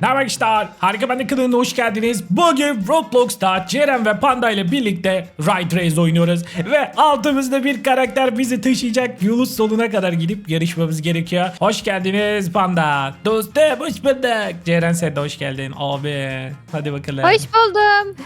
Merhaba arkadaşlar, Harika Bende kanalına hoş geldiniz. Bugün Roblox'ta Ceren ve Panda ile birlikte Ride Race oynuyoruz. Ve altımızda bir karakter bizi taşıyacak yolun sonuna kadar gidip yarışmamız gerekiyor. Hoş geldiniz Panda. Dostum hoş bulduk. Ceren sen de hoş geldin abi. Hadi bakalım. Hoş buldum.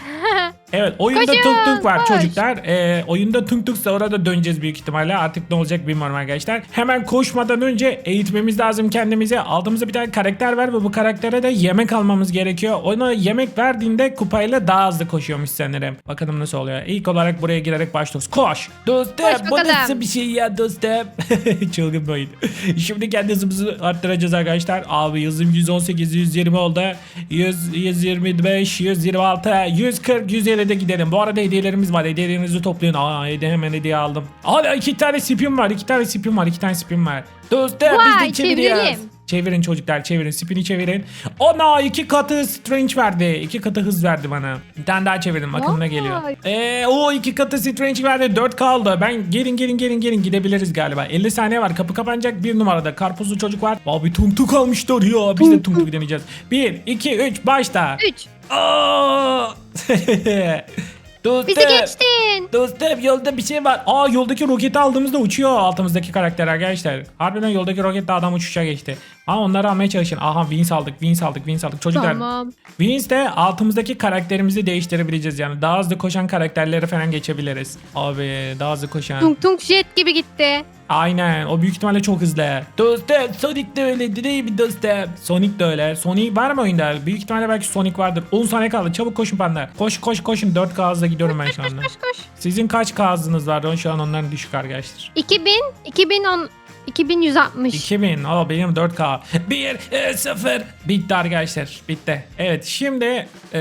Evet oyunda Koşun, tuk var koş. çocuklar. Ee, oyunda tuk tuksa orada döneceğiz büyük ihtimalle. Artık ne olacak bilmiyorum arkadaşlar. Hemen koşmadan önce eğitmemiz lazım kendimize. Aldığımızda bir tane karakter var ve bu karaktere de yemek almamız gerekiyor. Ona yemek verdiğinde kupayla daha hızlı koşuyormuş sanırım. Bakalım nasıl oluyor. İlk olarak buraya girerek başlıyoruz. Koş. Dostum Koş bu bakalım. nasıl bir şey ya dostum. Çılgın bir oyun. Şimdi kendi hızımızı arttıracağız arkadaşlar. Abi hızım 118, 120 oldu. 100, 125, 126, 140, 150'de gidelim. Bu arada hediyelerimiz var. Hediyelerinizi toplayın. Aa hediye hemen hediye aldım. Hala iki tane spin var. iki tane spin var. iki tane spin var. Dostum biz Vay, de çeviriyoruz. çevirelim. Çevirin çocuklar çevirin. Spin'i çevirin. Ona iki katı strange verdi. iki katı hız verdi bana. Bir tane daha çevirdim. Bakın ne geliyor. Eee o iki katı strange verdi. 4 kaldı. Ben gelin gelin gelin gelin gidebiliriz galiba. 50 saniye var. Kapı kapanacak. Bir numarada karpuzlu çocuk var. Abi tung tung almışlar ya. Biz de tung tung deneyeceğiz. 1, 2, 3 başla. 3. Aa! Dostum. Bizi geçtin. Dostum yolda bir şey var. Aa yoldaki roketi aldığımızda uçuyor altımızdaki karakter arkadaşlar. Harbiden yoldaki roketle adam uçuşa geçti. Aa onları almaya çalışın. Aha wins aldık, wins aldık, wins aldık. Çocuklar Tamam. wins de altımızdaki karakterimizi değiştirebileceğiz yani. Daha hızlı koşan karakterleri falan geçebiliriz. Abi daha hızlı koşan. Tung tung jet gibi gitti. Aynen o büyük ihtimalle çok hızlı. Dostum Sonic de öyle değil mi dostum? Sonic de öyle. Sonic var mı oyunda? Büyük ihtimalle belki Sonic vardır. 10 saniye kaldı. Çabuk koşun panda. Koş koş koşun. 4K hızla gidiyorum ben şu anda. Koş koş. Sizin kaç K hızınız var? Şu an onların düşük arkadaşlar. 2000, 2010, 2160. 2000. Aa benim 4K. 1 0 bitti arkadaşlar. Bitti. Evet şimdi e,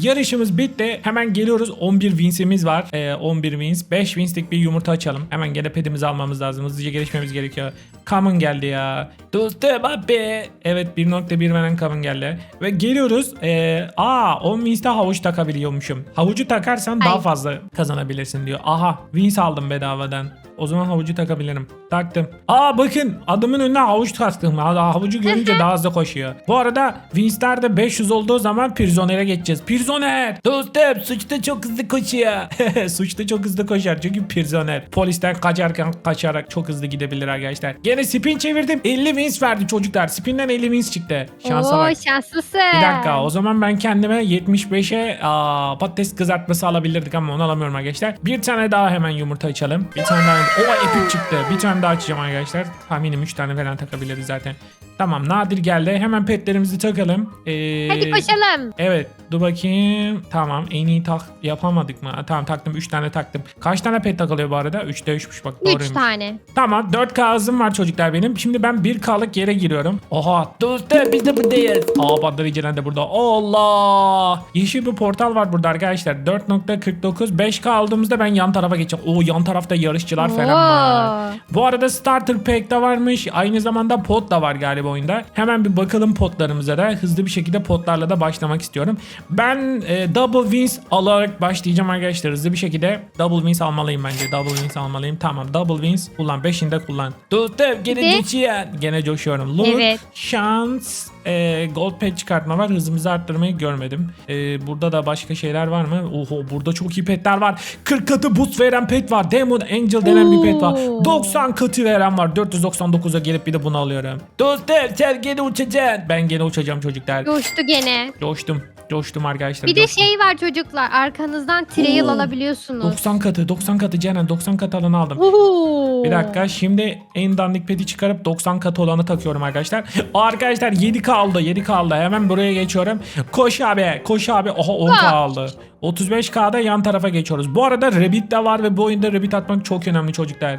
yarışımız bitti. Hemen geliyoruz. 11 wins'imiz var. E, 11 wins. 5 wins'lik bir yumurta açalım. Hemen gene pedimizi almamız lazım. Hızlıca gelişmemiz gerekiyor. Common geldi ya. Dostum abi. Evet 1.1 veren common geldi. Ve geliyoruz. E, aa 10 wins'te havuç takabiliyormuşum. Havucu takarsan daha Ay. fazla kazanabilirsin diyor. Aha wins aldım bedavadan. O zaman havucu takabilirim. Taktım. Aa bakın adamın önüne havuç taktım. Ha- Havucu görünce daha hızlı koşuyor. Bu arada Winstar'da 500 olduğu zaman Prisoner'e geçeceğiz. Prisoner! Dostum suçta çok hızlı koşuyor. suçta çok hızlı koşar çünkü Prisoner. Polisten kaçarken kaçarak çok hızlı gidebilir arkadaşlar. Gene spin çevirdim. 50 wins verdi çocuklar. Spinden 50 wins çıktı. Şansa Oo bak. şanslısın. Bir dakika o zaman ben kendime 75'e aa, patates kızartması alabilirdik ama onu alamıyorum arkadaşlar. Bir tane daha hemen yumurta açalım. Bir tane daha. O epik çıktı. Bir tane daha açacağım arkadaşlar. Tahminim 3 tane falan takabiliriz zaten. Tamam nadir geldi. Hemen petlerimizi takalım. Ee, Hadi koşalım. Evet dur bakayım. Tamam en iyi tak yapamadık mı? Ha, Tamam taktım 3 tane taktım. Kaç tane pet takılıyor bu arada? 3'te 3'müş bak 3 doğruymuş. tane. Tamam 4K hızım var çocuklar benim. Şimdi ben 1K'lık yere giriyorum. Oha dostum biz de buradayız. Aa Bandırıcı'dan de burada. Allah. Yeşil bir portal var burada arkadaşlar. 4.49 5K aldığımızda ben yan tarafa geçeceğim. Oo yan tarafta yarışçılar falan var. Oo. Bu arada Starter Pack de varmış. Aynı zamanda pot da var galiba oyunda. Hemen bir bakalım potlarımıza da. Hızlı bir şekilde potlarla da başlamak istiyorum. Ben e, double wins alarak başlayacağım arkadaşlar. Hızlı bir şekilde double wins almalıyım bence. Double wins almalıyım. Tamam double wins kullan. 5'ini de kullan. Dostum gene Bir coşuyor. Gene coşuyorum. Look, Evet. şans, e, gold pet çıkartma var. Hızımızı arttırmayı görmedim. E, burada da başka şeyler var mı? Oho burada çok iyi petler var. 40 katı boost veren pet var. Demon Angel denen bir pet var. Oo. 90 katı veren var. 499'a gelip bir de bunu alıyorum. Dostum sen gene uçacaksın. Ben gene uçacağım çocuklar. Coştu gene. Coştum. Coştum arkadaşlar. Bir de coştum. şey var çocuklar. Arkanızdan trail Oo. alabiliyorsunuz. 90 katı 90 katı Ceren 90 katı alanı aldım. Oo. Bir dakika şimdi en dandik peti çıkarıp 90 katı olanı takıyorum arkadaşlar. Arkadaşlar 7 kaldı 7 kaldı hemen buraya geçiyorum. Koş abi koş abi oha 10 Koş. kaldı. 35K'da yan tarafa geçiyoruz. Bu arada Rabbit de var ve bu oyunda Rabbit atmak çok önemli çocuklar.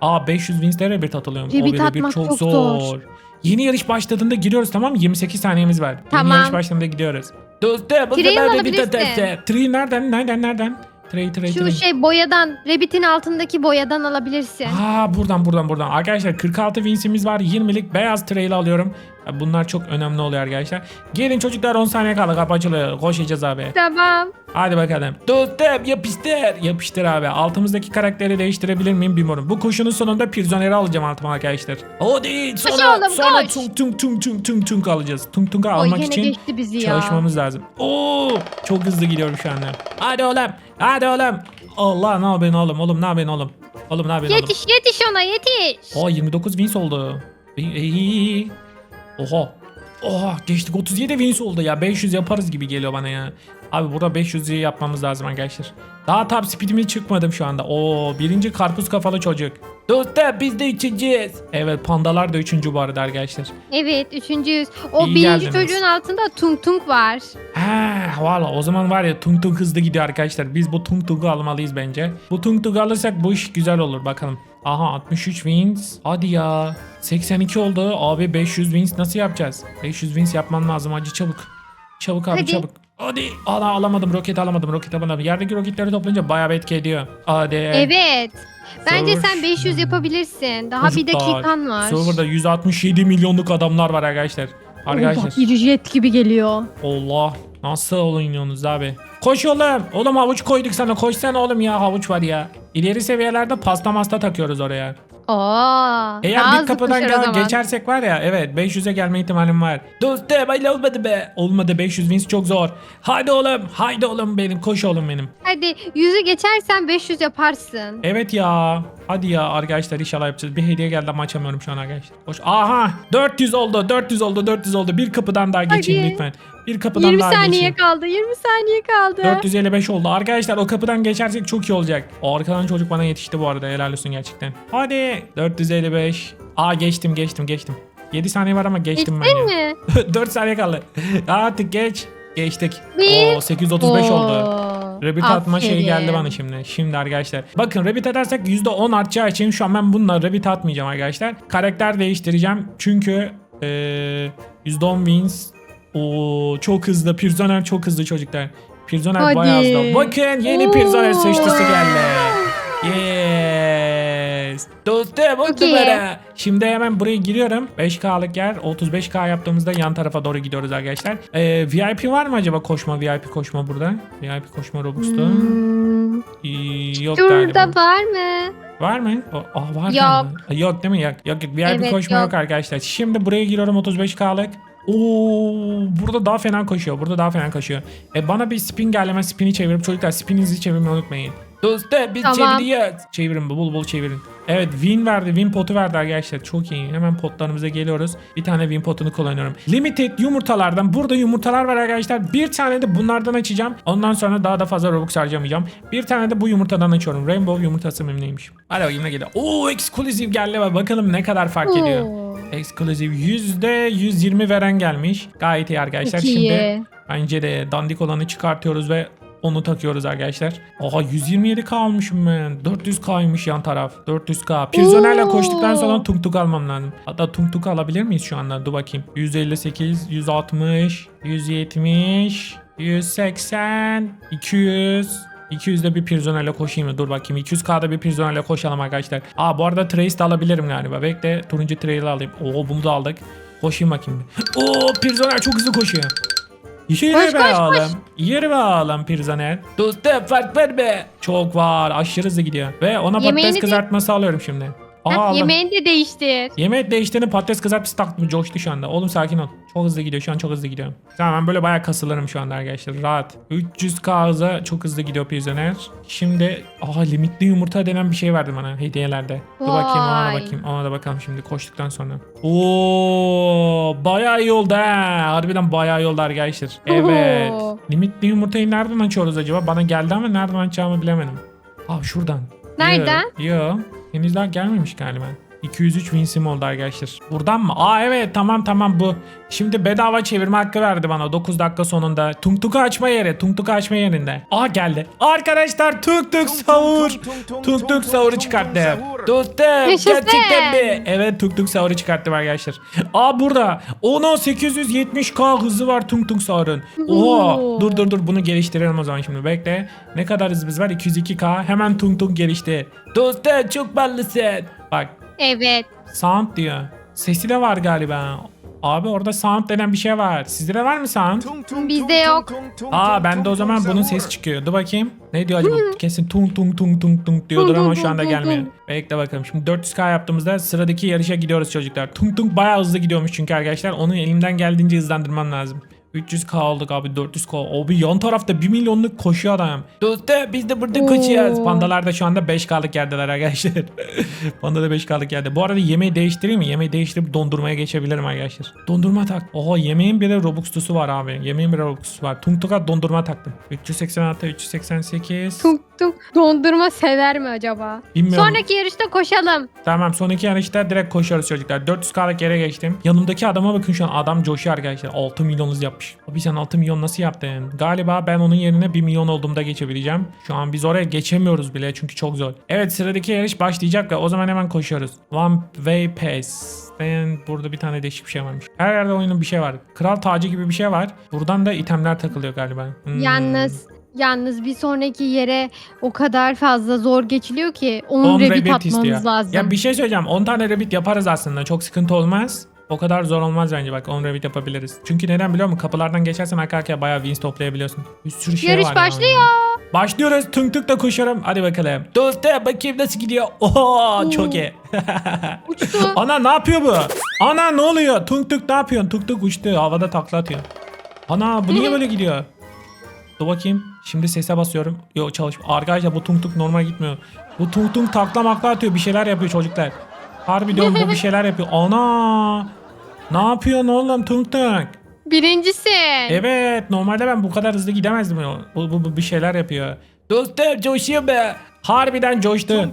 Aa 500 wins'te Rabbit atılıyor. Rabbit Rabbit atmak çok zor. Yeni yarış başladığında giriyoruz tamam mı? 28 saniyemiz var. Yeni Tamam. yarış başladığında gidiyoruz. Dostum bu Trail sefer Rabbit alabilirsin. atarsa. Tree nereden nereden nereden? Trey trey Şu trey. şey boyadan, Rabbit'in altındaki boyadan alabilirsin. Aa buradan buradan buradan. Arkadaşlar 46 winsimiz var. 20'lik beyaz trail alıyorum. Bunlar çok önemli oluyor arkadaşlar. Gelin çocuklar 10 saniye kaldı kapı açılıyor. Koşacağız abi. Tamam. Hadi bakalım. Dostum yapıştır. Yapıştır abi. Altımızdaki karakteri değiştirebilir miyim bilmiyorum. Bu koşunun sonunda pirzoneri alacağım altıma arkadaşlar. O değil. Sonra, oğlum, sonra koş. tung tung tung tung tung tung alacağız. Tung tung'u Oy almak yine için geçti bizi ya. çalışmamız lazım. Oo, çok hızlı gidiyorum şu anda. Hadi oğlum. Hadi oğlum. Allah ne yapıyorsun oğlum? Oğlum ne yapıyorsun oğlum? Oğlum ne yapıyorsun oğlum? Yetiş yetiş ona yetiş. Aa 29 wins oldu. İyi. Oha. Oha geçtik 37 wins oldu ya. 500 yaparız gibi geliyor bana ya. Abi burada 500 yapmamız lazım arkadaşlar. Daha top speed'imi çıkmadım şu anda. Oo birinci karpuz kafalı çocuk. Dostum biz de üçüncüyüz. Evet pandalar da üçüncü bu arada arkadaşlar. Evet üçüncüyüz. O İyi birinci geldiniz. çocuğun altında tung tung var. He valla o zaman var ya tung tung hızlı gidiyor arkadaşlar. Biz bu tung tung'u almalıyız bence. Bu tung tung'u alırsak bu iş güzel olur bakalım. Aha 63 wins. Hadi ya. 82 oldu. Abi 500 wins nasıl yapacağız? 500 wins yapman lazım acı çabuk. Çabuk abi Hadi. çabuk. Hadi. Ala alamadım roket alamadım roket alamadım. Yerdeki roketleri toplayınca bayağı bir etki ediyor. Hadi. Evet. Bence Server- sen 500 yapabilirsin. Daha bir Çocuklar, dakikan var. Serverda 167 milyonluk adamlar var arkadaşlar. Arkadaşlar. Oh, bir jet gibi geliyor. Allah. Nasıl oynuyorsunuz abi? Koş oğlum. Oğlum havuç koyduk sana. Koşsana oğlum ya havuç var ya. İleri seviyelerde pasta masta takıyoruz oraya. Oo. Eğer daha bir kapıdan o gel- zaman. geçersek var ya evet 500'e gelme ihtimalim var. Dostum öyle olmadı be. Olmadı 500 wins çok zor. Haydi oğlum. Haydi oğlum benim. Koş oğlum benim. Hadi yüzü geçersen 500 yaparsın. Evet ya. Hadi ya arkadaşlar inşallah yapacağız. Bir hediye geldi ama açamıyorum şu an arkadaşlar. Koş. Aha 400 oldu 400 oldu 400 oldu. Bir kapıdan daha geçeyim Hadi. lütfen. Bir kapıdan 20 daha saniye geçeyim. kaldı. 20 saniye kaldı. 455 oldu. Arkadaşlar o kapıdan geçersek çok iyi olacak. O arkadan çocuk bana yetişti bu arada. Helal olsun gerçekten. Hadi. 455. Aa geçtim geçtim geçtim. 7 saniye var ama geçtim ben Geçtin ya. mi? 4 saniye kaldı. Artık geç. Geçtik. Bir. Oo 835 oldu. Rabbit atma şeyi geldi bana şimdi. Şimdi arkadaşlar. Bakın Rabbit atarsak %10 artacağı için şu an ben bununla Rabbit atmayacağım arkadaşlar. Karakter değiştireceğim. Çünkü eee %10 wins. Oo çok hızlı. Pirzoner çok hızlı çocuklar. Pirzoner Hadi. bayağı hızlı. Bakın yeni Oo. Pirzoner sıçtısı geldi. Yes. Dostum o Çok iyi. numara. Şimdi hemen buraya giriyorum. 5K'lık yer. 35K yaptığımızda yan tarafa doğru gidiyoruz arkadaşlar. Ee, VIP var mı acaba koşma VIP koşma burada? VIP koşma Robux'ta. Hmm, Ee, yok galiba. var mı? Var mı? O- Aa, var Yok. galiba. Yok değil mi? Yok. Yok yok. VIP Evet, koşma yok. yok. arkadaşlar. Şimdi buraya giriyorum 35K'lık. Oo, burada daha fena koşuyor. Burada daha fena koşuyor. E bana bir spin geldi. Hemen spin'i çevirip çocuklar spininizi çevirmeyi unutmayın. Dostum biz Tamam. çeviriyoruz. Çevirin bul bul çevirin. Evet win verdi. Win potu verdi arkadaşlar. Çok iyi. Hemen potlarımıza geliyoruz. Bir tane win potunu kullanıyorum. Limited yumurtalardan. Burada yumurtalar var arkadaşlar. Bir tane de bunlardan açacağım. Ondan sonra daha da fazla Robux harcamayacağım. Bir tane de bu yumurtadan açıyorum. Rainbow yumurtası mı neymiş? Hadi bakayım ne geliyor. Oo exclusive geldi. bak. Bakalım ne kadar fark ediyor. Exclusive %120 veren gelmiş. Gayet iyi arkadaşlar. çok Şimdi iyi. bence de dandik olanı çıkartıyoruz ve onu takıyoruz arkadaşlar. Oha 127k almışım ben. 400k'ymış yan taraf. 400k. Pirzonerle koştuktan sonra tung tung almam lazım. Hatta tung tung alabilir miyiz şu anda? Dur bakayım. 158, 160, 170, 180, 200. 200'de bir pirzonerle koşayım mı? Dur bakayım. 200k'da bir pirzonerle koşalım arkadaşlar. Aa bu arada trace de alabilirim galiba. Bekle turuncu trace'i alayım. Oo bunu da aldık. Koşayım bakayım. bir. Oo pirzoner çok hızlı koşuyor. Yürü Koş, be koş, oğlum. Yürü be oğlum pirzoner. Dostum fark var be. Çok var. Aşırı hızlı gidiyor. Ve ona Yemeğini patates kızartması alıyorum şimdi. Aa, Heh, aldım. yemeğini de değiştir. Yemek değiştiğini patates kızartması taktım. Coştu şu anda. Oğlum sakin ol. Çok hızlı gidiyor. Şu an çok hızlı gidiyor. Tamam ben böyle bayağı kasılırım şu anda arkadaşlar. Rahat. 300k hıza çok hızlı gidiyor pirzoner. Şimdi aha limitli yumurta denen bir şey verdi bana hediyelerde. Dur bakayım ona da Vay. bakayım. Ona da bakalım şimdi koştuktan sonra. Oo bayağı iyi oldu ha. Harbiden bayağı iyi oldu arkadaşlar. Evet. Oo. Limitli yumurtayı nereden açıyoruz acaba? Bana geldi ama nereden açacağımı bilemedim. Aa şuradan. Nereden? Yo, yo. Henüz daha gelmemiş galiba. 203 winsim oldu arkadaşlar. Buradan mı? Aa evet tamam tamam bu. Şimdi bedava çevirme hakkı verdi bana 9 dakika sonunda. Tung tuk açma yeri. Tung tuk açma yerinde. Aa geldi. Arkadaşlar tung tuk savur. Tung tuk savuru çıkarttım. Dostum gerçekten mi? Evet tung tuk savuru çıkarttım arkadaşlar. Aa burada. Ona 870k hızı var tung tuk savurun. Oha. Oo. Dur dur dur bunu geliştirelim o zaman şimdi. Bekle. Ne kadar hızımız var? 202k. Hemen tung tung gelişti. Dostum çok ballısın. Bak Evet. sound diyor. Sesi de var galiba. Abi orada sound denen bir şey var. Sizde de var mı sound? Bizde yok. Aa bende o zaman bunun sesi çıkıyor. Dur bakayım. Ne diyor acaba? Kesin tung tung tung tung tung diyordur Tung ama tung şu anda tung gelmiyor. Bekle bakalım. Şimdi 400k yaptığımızda sıradaki yarışa gidiyoruz çocuklar. Tung tung bayağı hızlı gidiyormuş çünkü arkadaşlar. Onu elimden geldiğince hızlandırmam lazım. 300k olduk abi 400k. Abi yan tarafta 1 milyonluk koşuyor adam. Dostum biz de burada Oo. koşuyoruz. Pandalar da şu anda 5k'lık yerdeler arkadaşlar. Panda da 5k'lık yerde. Bu arada yemeği değiştireyim mi? Yemeği değiştirip dondurmaya geçebilirim arkadaşlar. Dondurma tak. Oha yemeğin bir de Robux'lusu var abi. Yemeğin bir Robux'lusu var. Tung Tung'a dondurma taktım. 386, 388. Tuk tuk dondurma sever mi acaba? Bilmiyorum. Sonraki yarışta koşalım. Tamam son iki yarışta direkt koşuyoruz çocuklar. 400k'lık yere geçtim. Yanımdaki adama bakın şu an adam coşuyor arkadaşlar. 6 milyon hız yapmış. Abi sen 6 milyon nasıl yaptın? Galiba ben onun yerine 1 milyon olduğumda geçebileceğim. Şu an biz oraya geçemiyoruz bile çünkü çok zor. Evet sıradaki yarış başlayacak ve o zaman hemen koşuyoruz. One way pass. Ben burada bir tane değişik bir şey varmış. Her yerde oyunun bir şey var. Kral tacı gibi bir şey var. Buradan da itemler takılıyor galiba. Hmm. Yalnız yalnız bir sonraki yere o kadar fazla zor geçiliyor ki 10 10 rabbit atmamız istiyor. lazım. Ya bir şey söyleyeceğim. 10 tane rabbit yaparız aslında. Çok sıkıntı olmaz. O kadar zor olmaz bence bak 10 rabbit yapabiliriz. Çünkü neden biliyor musun? Kapılardan geçersen arka arkaya bayağı wins toplayabiliyorsun. Bir sürü şey Yarış var. başlıyor. oyunda. Başlıyoruz. Tunk tunk da koşuyorum. Hadi bakalım. Dostum bakayım nasıl gidiyor. Oho çok iyi. Uçtu. Ana ne yapıyor bu? Ana ne oluyor? Tunk tunk ne yapıyorsun? Tunk tunk uçtu. Havada takla atıyor. Ana bu niye böyle gidiyor? Dur bakayım. Şimdi sese basıyorum. Yok çalış. Arkadaşlar bu tung tung normal gitmiyor. Bu tung tung takla makla atıyor. Bir şeyler yapıyor çocuklar. Harbi diyorum bu bir şeyler yapıyor. Ana! Ne yapıyorsun oğlum tung tung? Birincisin. Evet normalde ben bu kadar hızlı gidemezdim. Bu, bu, bu bir şeyler yapıyor. Dostum coşuyor be. Harbiden coştun.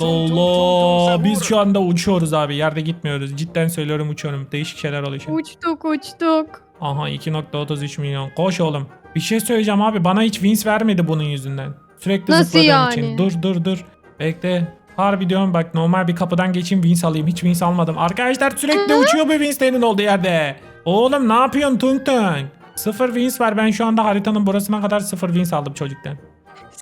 Allah biz şu anda uçuyoruz abi yerde gitmiyoruz. Cidden söylüyorum uçuyorum. Değişik şeyler oluyor şimdi. Uçtuk uçtuk. Aha 2.33 milyon. Koş oğlum. Bir şey söyleyeceğim abi. Bana hiç wins vermedi bunun yüzünden. Sürekli Nasıl zıpladığım yani? için. Dur dur dur. Bekle. Harbi diyorum bak normal bir kapıdan geçeyim wins alayım. Hiç wins almadım. Arkadaşlar sürekli uçuyor bu winslerin olduğu yerde. Oğlum ne yapıyorsun Tung Tung? Sıfır wins var. Ben şu anda haritanın burasına kadar sıfır wins aldım çocuktan.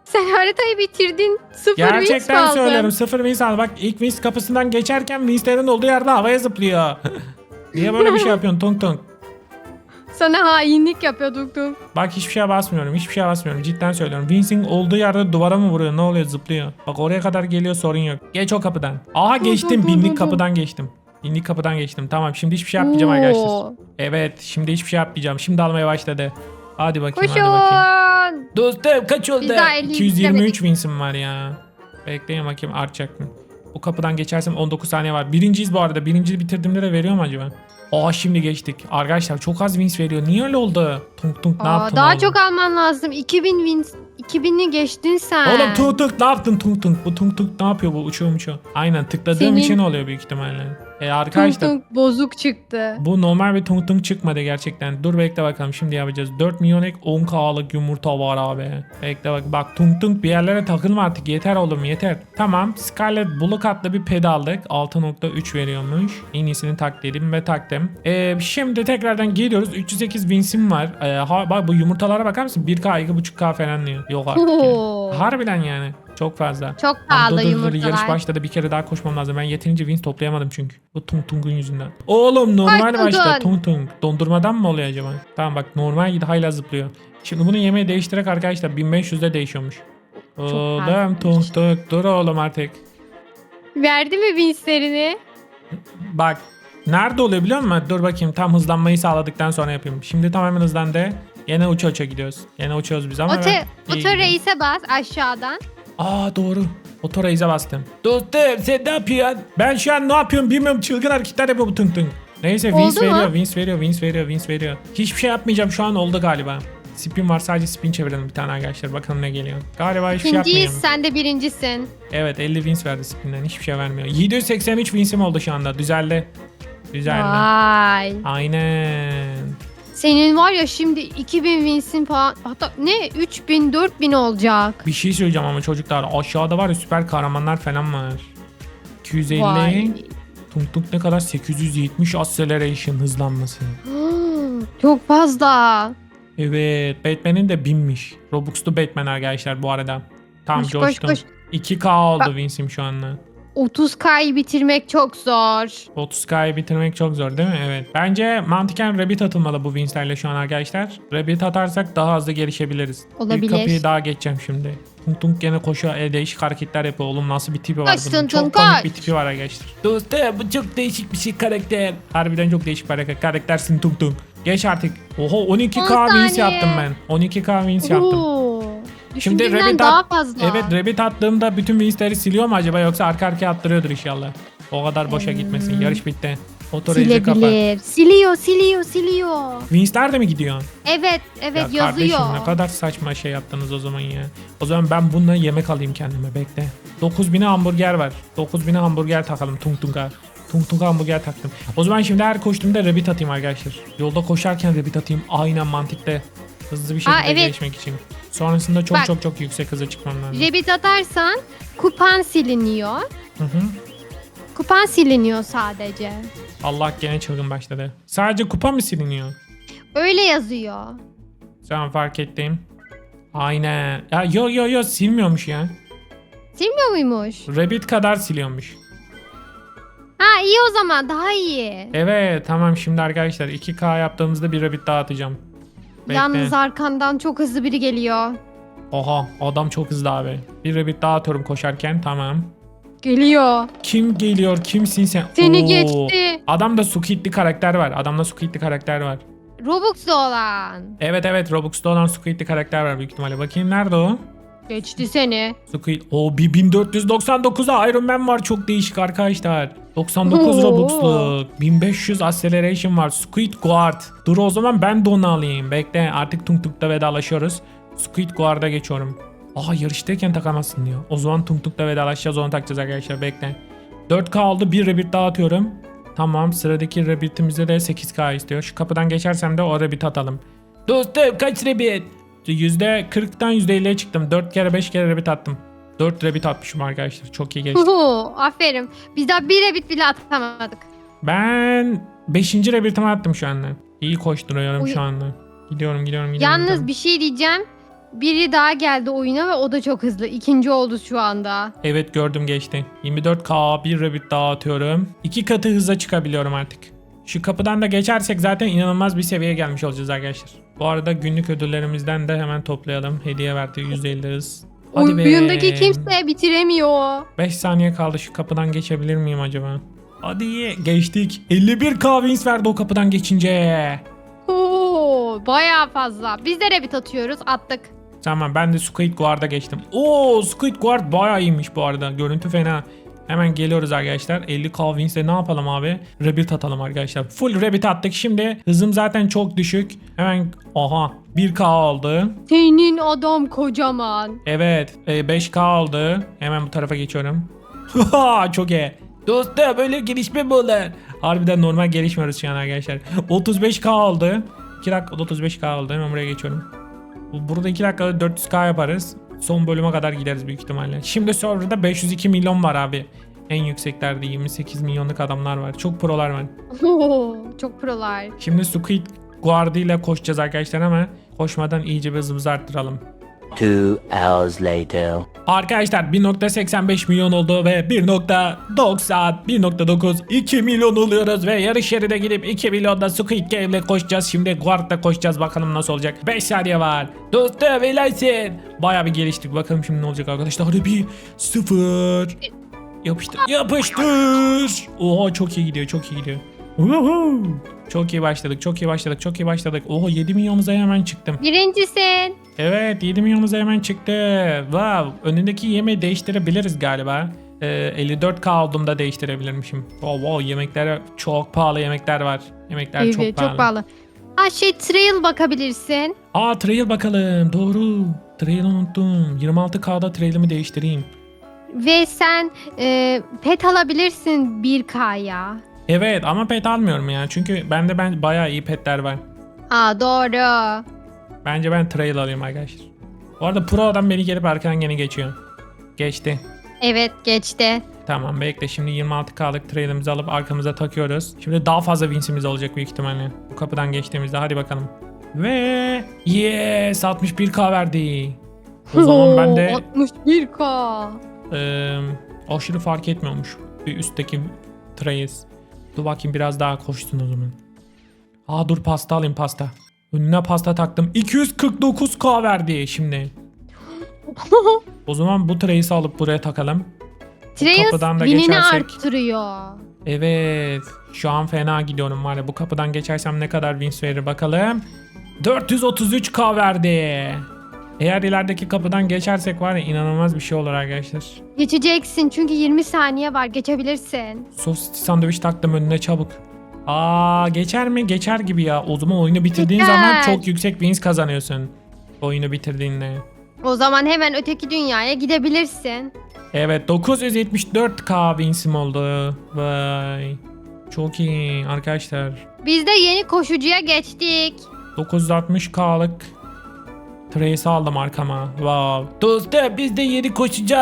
Sen haritayı bitirdin. Sıfır wins mi Gerçekten aldın? söylüyorum sıfır wins aldım. Bak ilk wins kapısından geçerken winslerin olduğu yerde havaya zıplıyor. Niye böyle bir şey yapıyorsun Tung Tung? Sana hainlik yapıyor Tuk Tuk. Bak hiçbir şeye basmıyorum. Hiçbir şeye basmıyorum. Cidden söylüyorum. Vince'in olduğu yerde duvara mı vuruyor? Ne oluyor? Zıplıyor. Bak oraya kadar geliyor sorun yok. Geç o kapıdan. Aha geçtim. Binlik kapıdan geçtim. Binlik kapıdan geçtim. Tamam şimdi hiçbir şey yapmayacağım arkadaşlar. Oo. Evet şimdi hiçbir şey yapmayacağım. Şimdi almaya başladı. Hadi bakayım hadi bakayım. Koşun. Dostum kaç oldu? Biz daha 50 223 istemedik. Vince'im var ya. Bekleyin bakayım artacak mı? Bu kapıdan geçersem 19 saniye var. Birinciyiz bu arada. Birinciyi bitirdiğimde de veriyor mu acaba? Aa şimdi geçtik. Arkadaşlar çok az wins veriyor. Niye öyle oldu? Tunk tunk ne Aa, yaptın daha oğlum? çok alman lazım. 2000 wins. 2000'i geçtin sen. Oğlum tung tung ne yaptın tung tung? Bu tung tung ne yapıyor bu uçuyor uçuyor. Aynen tıkladığım Senin- için oluyor büyük ihtimalle. E Tung arkadaşlar tung bozuk çıktı. bu normal bir tung tung çıkmadı gerçekten. Dur bekle bakalım şimdi yapacağız. 4 milyon ek 10k'lık yumurta var abi. Bekle bak bak tung tung bir yerlere takılma artık yeter oğlum yeter. Tamam Scarlet Bullock adlı bir ped aldık. 6.3 veriyormuş. En iyisini tak dedim ve taktım. E, şimdi tekrardan geliyoruz. 308 winsim var. E, ha, bak bu yumurtalara bakar mısın? 1k 2.5k falan diyor. Yok artık. Oo. Harbiden yani. Çok fazla. Çok Dur, pahalı dur, dur, yumurtalar. Yarış başladı bir kere daha koşmam lazım. Ben yeterince wins toplayamadım çünkü. Bu tung tungun yüzünden. Oğlum normal Ay, başta tung tung. Dondurmadan mı oluyor acaba? Tamam bak normal gidi hala zıplıyor. Şimdi bunu yemeği değiştirerek arkadaşlar 1500'de değişiyormuş. Oğlum fazlaymış. tung tung dur oğlum artık. Verdi mi winslerini? Bak nerede oluyor biliyor musun? Dur bakayım tam hızlanmayı sağladıktan sonra yapayım. Şimdi tamamen hızlandı. Yine uça uça gidiyoruz. Yine uçuyoruz biz ama iyi oto reise bas aşağıdan. Aa doğru. Motora ize bastım. Dostum sen ne yapıyorsun? Ben şu an ne yapıyorum bilmiyorum. Çılgın hareketler yapıyor bu tung tung. Neyse Oldu Vince mu? veriyor, Vince veriyor, Vince veriyor, Vince veriyor. Hiçbir şey yapmayacağım şu an oldu galiba. Spin var sadece spin çevirelim bir tane arkadaşlar. Bakalım ne geliyor. Galiba hiçbir şey İkinciyiz yapmayacağım. sen de birincisin. Evet 50 Vince verdi spinden. Hiçbir şey vermiyor. 783 Vince'im oldu şu anda. Düzeldi. Düzeldi. Vay. Aynen. Senin var ya şimdi 2000 winsin falan hatta ne 3000 4000 olacak. Bir şey söyleyeceğim ama çocuklar. Aşağıda var ya süper kahramanlar falan var. 250. Vay. Tung tung ne kadar? 870 acceleration hızlanması. Çok fazla. Evet Batman'in de binmiş. Robux'lu Batman arkadaşlar bu arada. Tam Koş, koş, coştum. koş. 2K oldu Bak- Vince'im şu anda. 30K'yı bitirmek çok zor. 30K'yı bitirmek çok zor değil mi? Evet. Bence mantıken Rabbit atılmalı bu Winsler'le şu an arkadaşlar. Rabbit atarsak daha hızlı gelişebiliriz. Olabilir. Bir kapıyı daha geçeceğim şimdi. Tung Tung gene koşuyor. E, değişik hareketler yapıyor. Oğlum nasıl bir tipi var Koş bunun. Tung Çok Tung, komik koş. bir tipi var arkadaşlar. Dostum bu çok değişik bir şey karakter. Harbiden çok değişik bir karakter. Karaktersin Tung Tung. Geç artık. Oho 12k 10 wins saniye. yaptım ben. 12k wins yaptım. Oo. Şimdi Rabbit daha at- fazla. Evet Rabbit attığımda bütün winsleri siliyor mu acaba yoksa arka arkaya attırıyordur inşallah. O kadar boşa gitmesin. Hmm. Yarış bitti. Kapat. Silebilir. Siliyor, siliyor, siliyor. Winsler de mi gidiyor? Evet, evet ya yazıyor. kardeşim ne kadar saçma şey yaptınız o zaman ya. O zaman ben bununla yemek alayım kendime bekle. 9000'e hamburger var. 9000'e hamburger takalım Tung Tung'a. Tung Tung'a hamburger taktım. O zaman şimdi her koştuğumda rabbit atayım arkadaşlar. Yolda koşarken rabbit atayım. Aynen mantıkta. Hızlı bir şekilde Aa, evet. gelişmek için. Sonrasında çok Bak. çok çok yüksek hıza çıkmam lazım. Rabbit atarsan kupan siliniyor. Hı hı. Kupan siliniyor sadece. Allah gene çılgın başladı. Sadece kupa mı siliniyor? Öyle yazıyor. Tamam fark ettim. Aynen. Ya yo yo yo silmiyormuş ya. Silmiyor muymuş? Rabbit kadar siliyormuş. Ha iyi o zaman daha iyi. Evet tamam şimdi arkadaşlar 2K yaptığımızda bir rabbit daha atacağım. Bekle. Yalnız arkandan çok hızlı biri geliyor. Oha adam çok hızlı abi. Bir rabbit daha atıyorum koşarken tamam. Geliyor. Kim geliyor kimsin sen? Seni Oo. geçti. Adamda Squid'li karakter var. Adamda Squid'li karakter var. Robux'lu olan. Evet evet Robux'ta olan Squid'li karakter var büyük ihtimalle. Bakayım nerede o? Geçti seni. Squid. O bir 1499'a Iron Man var. Çok değişik arkadaşlar. 99 Oo. Robux'lu. 1500 Acceleration var. Squid Guard. Dur o zaman ben de onu alayım. Bekle artık Tung Tung'da vedalaşıyoruz. Squid Guard'a geçiyorum. Aha yarıştayken takamazsın diyor. O zaman Tung Tung'da vedalaşacağız onu takacağız arkadaşlar bekle. 4K oldu bir rabbit daha atıyorum. Tamam sıradaki rabbitimize de 8K istiyor. Şu kapıdan geçersem de o rabbit atalım. Dostum kaç rabbit? %40'dan %50'ye çıktım. 4 kere 5 kere rabbit attım. 4 rabbit atmışım arkadaşlar. Çok iyi geçti. Huhu, aferin. Biz daha bir rabbit bile atamadık. Ben 5. rabbitimi attım şu anda. İyi koşturuyorum Uy- şu anda. Gidiyorum gidiyorum gidiyorum. Yalnız bir şey diyeceğim. Biri daha geldi oyuna ve o da çok hızlı. İkinci oldu şu anda. Evet gördüm geçti. 24K bir rabbit daha atıyorum. 2 katı hıza çıkabiliyorum artık. Şu kapıdan da geçersek zaten inanılmaz bir seviyeye gelmiş olacağız arkadaşlar. Bu arada günlük ödüllerimizden de hemen toplayalım. Hediye verdi %50 hız. Hadi be. Oyundaki kimse bitiremiyor. 5 saniye kaldı şu kapıdan geçebilir miyim acaba? Hadi geçtik. 51k wins verdi o kapıdan geçince. Oo, bayağı fazla. Biz de rabbit atıyoruz. Attık. Tamam ben de Squid Guard'a geçtim. Oo Squid Guard bayağı iyiymiş bu arada. Görüntü fena. Hemen geliyoruz arkadaşlar. 50k wins'e ne yapalım abi? Rabbit atalım arkadaşlar. Full rabbit attık. Şimdi hızım zaten çok düşük. Hemen aha 1k oldu. Senin adam kocaman. Evet e, 5k oldu. Hemen bu tarafa geçiyorum. Çok iyi. Dostum böyle gelişme mi olur? Harbiden normal gelişmiyoruz şu an arkadaşlar. 35k oldu. 2 dakikada 35k oldu. Hemen buraya geçiyorum. Bu- Burada 2 dakikada 400k yaparız. Son bölüme kadar gideriz büyük ihtimalle. Şimdi serverda 502 milyon var abi. En yükseklerde 28 milyonluk adamlar var. Çok prolar var. Oo, çok prolar. Şimdi Squid Guard ile koşacağız arkadaşlar ama koşmadan iyice bir hızımızı arttıralım. Two hours later. Arkadaşlar 1.85 milyon oldu ve 1.90 1.9 2 milyon oluyoruz ve yarış yerine gidip 2 milyonda Squid Game ile koşacağız. Şimdi Guard'da koşacağız bakalım nasıl olacak. 5 saniye var. Dostum helalsin. Baya bir geliştik bakalım şimdi ne olacak arkadaşlar. Hadi bir 0 Yapıştır. Yapıştır. Oha çok iyi gidiyor çok iyi gidiyor. Uhu. Çok iyi başladık çok iyi başladık çok iyi başladık. Oha 7 milyonumuza hemen çıktım. Birincisin. Evet 7 milyonumuz hemen çıktı. Wow önündeki yemeği değiştirebiliriz galiba. Ee, 54k aldığımda değiştirebilirmişim. Wow, wow yemekler çok pahalı yemekler var. Yemekler Evet, çok çok pahalı. pahalı. Ha şey trail bakabilirsin. Aa trail bakalım doğru. Trail unuttum. 26k'da trail'imi değiştireyim. Ve sen e, pet alabilirsin 1K'ya. Evet ama pet almıyorum ya. Çünkü bende ben bayağı iyi petler var. Aa doğru. Bence ben trail alayım arkadaşlar. Bu arada pro adam beni gelip arkadan gene geçiyor. Geçti. Evet geçti. Tamam bekle şimdi 26K'lık trailimizi alıp arkamıza takıyoruz. Şimdi daha fazla winsimiz olacak büyük ihtimalle. Bu kapıdan geçtiğimizde hadi bakalım. Ve yes 61K verdi. O zaman ben de 61K. eee, aşırı fark etmiyormuş. Bir üstteki Trace. Dur bakayım biraz daha koşsun o zaman. Aa dur pasta alayım pasta. Önüne pasta taktım. 249k verdi şimdi. O zaman bu Trace'i alıp buraya takalım. Trails kapıdan da winini arttırıyor. Evet. Şu an fena gidiyorum var ya. Bu kapıdan geçersem ne kadar wins verir bakalım. 433k verdi. Eğer ilerideki kapıdan geçersek var ya inanılmaz bir şey olur arkadaşlar. Geçeceksin çünkü 20 saniye var geçebilirsin. Sosis sandviç taktım önüne çabuk. Aa geçer mi? Geçer gibi ya. O zaman oyunu bitirdiğin Geçer. zaman çok yüksek wins kazanıyorsun. Oyunu bitirdiğinde. O zaman hemen öteki dünyaya gidebilirsin. Evet 974k winsim oldu. Vay. Çok iyi arkadaşlar. Biz de yeni koşucuya geçtik. 960k'lık Trace aldım arkama. Wow. Dostum biz de yeni koşucu.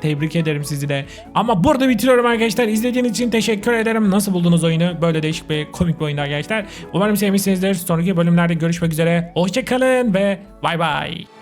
Tebrik ederim sizi de. Ama burada bitiriyorum arkadaşlar. İzlediğiniz için teşekkür ederim. Nasıl buldunuz oyunu? Böyle değişik bir komik bir oyundu arkadaşlar. Umarım sevmişsinizdir. Sonraki bölümlerde görüşmek üzere. Hoşçakalın ve bay bay.